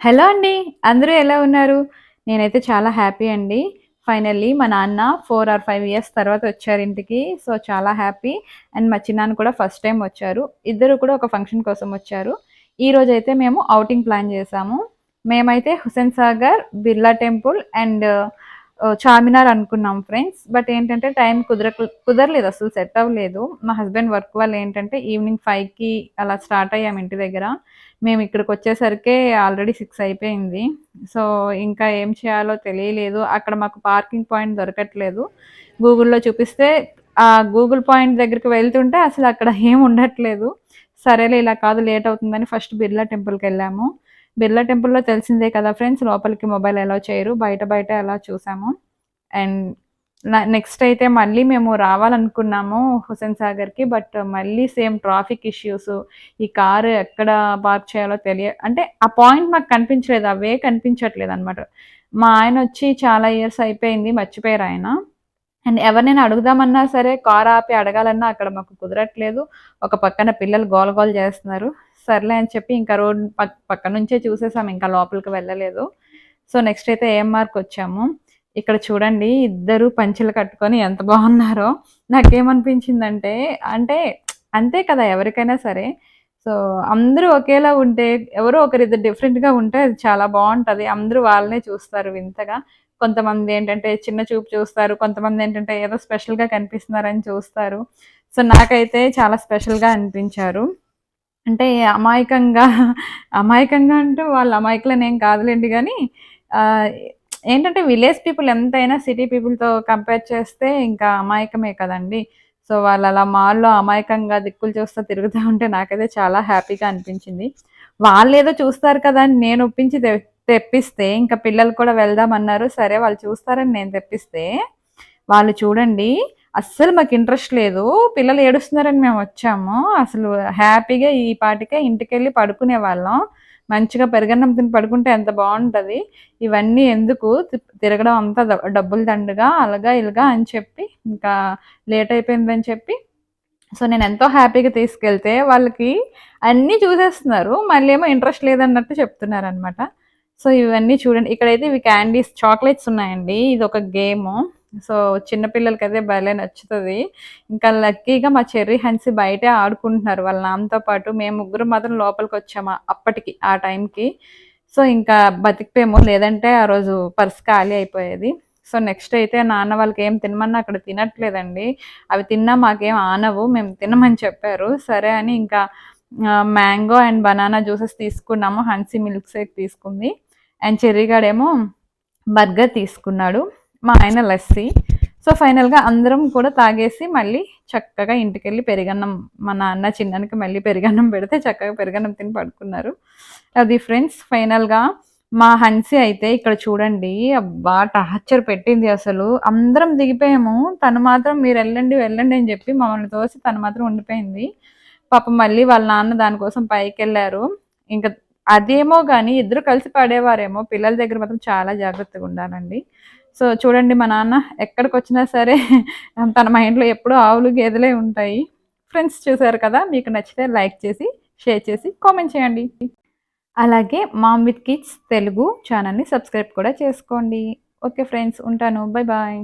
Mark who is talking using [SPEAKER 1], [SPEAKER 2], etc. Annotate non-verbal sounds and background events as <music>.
[SPEAKER 1] Hello అండి అందరూ ఎలా ఉన్నారు? నేనైతే చాలా హ్యాపీ అండి. ఫైనల్లీ మా నాన్న ఫోర్ ఆర్ ఫైవ్ ఇయర్స్ తర్వాత వచ్చారు ఇంటికి సో చాలా హ్యాపీ. అండ్ మా చిన్నాన్న కూడా ఫస్ట్ టైం వచ్చారు. ఇద్దరు కూడా ఒక ఫంక్షన్ కోసం వచ్చారు. ఈ రోజు అయితే మేము అవుటింగ్ ప్లాన్ చేసాము. మేమైతే హుసేన్ సాగర్ బిర్లా టెంపుల్ అండ్ చార్మినార్ అనుకున్నాం ఫ్రెండ్స్. బట్ ఏంటంటే టైం కుదర కుదరలేదు అసలు సెట్ అవ్వలేదు. మా హస్బెండ్ వర్క్ వల్ల ఏంటంటే ఈవినింగ్ ఫైవ్కి అలా స్టార్ట్ అయ్యాం ఇంటి దగ్గర. మేము ఇక్కడికి వచ్చేసరికి ఆల్రెడీ సిక్స్ అయిపోయింది. సో ఇంకా ఏం చేయాలో తెలియలేదు. అక్కడ మాకు పార్కింగ్ పాయింట్ దొరకట్లేదు. గూగుల్లో చూపిస్తే ఆ గూగుల్ పాయింట్ దగ్గరికి వెళ్తుంటే అసలు అక్కడ ఏం ఉండట్లేదు. సరేలే ఇలా కాదు లేట్ అవుతుందని ఫస్ట్ బిర్లా టెంపుల్కి వెళ్ళాము. బిర్లా టెంపుల్లో తెలిసిందే కదా ఫ్రెండ్స్ లోపలికి మొబైల్ ఎలా చేయరు. బయట బయట ఎలా చూసాము. అండ్ నెక్స్ట్ అయితే మళ్ళీ మేము రావాలనుకున్నాము హుసేన్ సాగర్కి బట్ మళ్ళీ సేమ్ ట్రాఫిక్ ఇష్యూస్ ఈ కారు ఎక్కడ పార్క్ చేయాలో తెలియ అంటే ఆ పాయింట్ మాకు కనిపించలేదు అవే కనిపించట్లేదు అనమాట మా ఆయన వచ్చి చాలా ఇయర్స్ అయిపోయింది మర్చిపోయారు ఆయన. అండ్ ఎవరినైనా అడుగుదామన్నా సరే కార్ ఆపి అడగాలన్నా అక్కడ మాకు కుదరట్లేదు. ఒక పక్కన పిల్లలు గోల గోల చేస్తున్నారు. సర్లే అని చెప్పి ఇంకా రోడ్ పక్క పక్క నుంచే చూసేసాం. ఇంకా లోపలికి వెళ్ళలేదు. సో నెక్స్ట్ అయితే ఏఎంఆర్కి వచ్చాము? ఇక్కడ చూడండి ఇద్దరు పంచులు కట్టుకొని ఎంత బాగున్నారో. నాకేమనిపించిందంటే అంటే అంతే కదా ఎవరికైనా సరే. సో అందరూ ఒకేలా ఉంటే ఎవరో ఒకరిద్దరు డిఫరెంట్గా ఉంటే అది చాలా బాగుంటుంది. అందరూ వాళ్ళనే చూస్తారు వింతగా. కొంతమంది ఏంటంటే చిన్న చూపు చూస్తారు కొంతమంది ఏంటంటే ఏదో స్పెషల్గా కనిపిస్తున్నారని చూస్తారు. సో నాకైతే చాలా స్పెషల్గా అనిపించారు. అంటే అమాయకంగా అమాయకంగా అంటూ వాళ్ళ అమాయకులని ఏం కాదులేండి కానీ ఏంటంటే విలేజ్ పీపుల్ ఎంతైనా సిటీ పీపుల్తో కంపేర్ చేస్తే ఇంకా అమాయకమే కదండి. సో వాళ్ళు అలా మాల్లో అమాయకంగా దిక్కులు చూస్తూ తిరుగుతూ ఉంటే నాకైతే చాలా హ్యాపీగా అనిపించింది. వాళ్ళు ఏదో చూస్తారు కదా అని నేను ఒప్పించి తెప్పిస్తే ఇంకా పిల్లలు కూడా వెళ్దామన్నారు సరే వాళ్ళు చూస్తారని నేను తెప్పిస్తే వాళ్ళు చూడండి అస్సలు మాకు ఇంట్రెస్ట్ లేదు. పిల్లలు ఏడుస్తున్నారని మేము వచ్చాము. అసలు హ్యాపీగా ఈ పాటికే ఇంటికి వెళ్ళి పడుకునే వాళ్ళం. మంచిగా పెరగన్నం తిని పడుకుంటే ఎంత బాగుంటుంది? ఇవన్నీ ఎందుకు? తిరగడం అంతా డబ్బులు దండగా అలాగా ఇలాగా అని చెప్పి ఇంకా లేట్ అయిపోయిందని చెప్పి. సో నేను ఎంతో హ్యాపీగా తీసుకెళ్తే వాళ్ళకి అన్నీ చూసేస్తున్నారు. మళ్ళీ ఏమో ఇంట్రెస్ట్ లేదన్నట్టు చెప్తున్నారు అనమాట సో ఇవన్నీ చూడండి. ఇక్కడైతే ఇవి క్యాండీస్ చాక్లెట్స్ ఉన్నాయండి. ఇది ఒక గేమ్. సో చిన్నపిల్లలకి అయితే భలే నచ్చుతుంది. ఇంకా లక్కీగా మా చెర్రీ హన్సీ బయటే ఆడుకుంటున్నారు వాళ్ళ నాన్నతో పాటు. మేము ముగ్గురు మాత్రం లోపలికి వచ్చాము అప్పటికి ఆ టైంకి. సో ఇంకా బతికిపోయాము. లేదంటే ఆ రోజు పర్స్ ఖాళీ అయిపోయేది. సో నెక్స్ట్ అయితే నాన్న వాళ్ళకి ఏం తినమన్నా అక్కడ తినట్లేదండి. అవి తిన్నా మాకేం ఆనవు మేము తినమని చెప్పారు. సరే అని ఇంకా మ్యాంగో అండ్ బనానా జ్యూసెస్ తీసుకున్నాము. హన్సీ మిల్క్ షేక్ తీసుకుంది. అండ్ చెర్రీగాడేమో బర్గర్ తీసుకున్నాడు మా ఆయన లస్సీ. సో ఫైనల్గా అందరం కూడా తాగేసి మళ్ళీ చక్కగా ఇంటికి వెళ్ళి పెరిగన్నం మా నాన్న చిన్నానికి మళ్ళీ పెరిగన్నం పెడితే చక్కగా పెరిగన్నం తిని పడుకున్నారు. అది ఫ్రెండ్స్ ఫైనల్గా మా హన్సీ అయితే ఇక్కడ చూడండి అబ్బా టార్చర్ పెట్టింది అసలు. అందరం దిగిపోయాము తను మాత్రం మీరు వెళ్ళండి వెళ్ళండి అని చెప్పి మమ్మల్ని తోసి తను మాత్రం ఉండిపోయింది. పాపం మళ్ళీ వాళ్ళ నాన్న దానికోసం పైకి వెళ్ళారు ఇంకా అదేమో కానీ ఇద్దరు కలిసి పాడేవారేమో. పిల్లల దగ్గర మాత్రం చాలా జాగ్రత్తగా ఉండాలండి. సో చూడండి మా నాన్న ఎక్కడికి వచ్చినా సరే <laughs> తన మైండ్లో ఎప్పుడూ ఆవులు గేదెలే ఉంటాయి. ఫ్రెండ్స్ చూసారు కదా మీకు నచ్చితే లైక్ చేసి షేర్ చేసి కామెంట్ చేయండి. అలాగే మామ్ విత్ కిడ్స్ తెలుగు ఛానల్ని సబ్స్క్రైబ్ కూడా చేసుకోండి. ఓకే ఫ్రెండ్స్ ఉంటాను. Bye bye.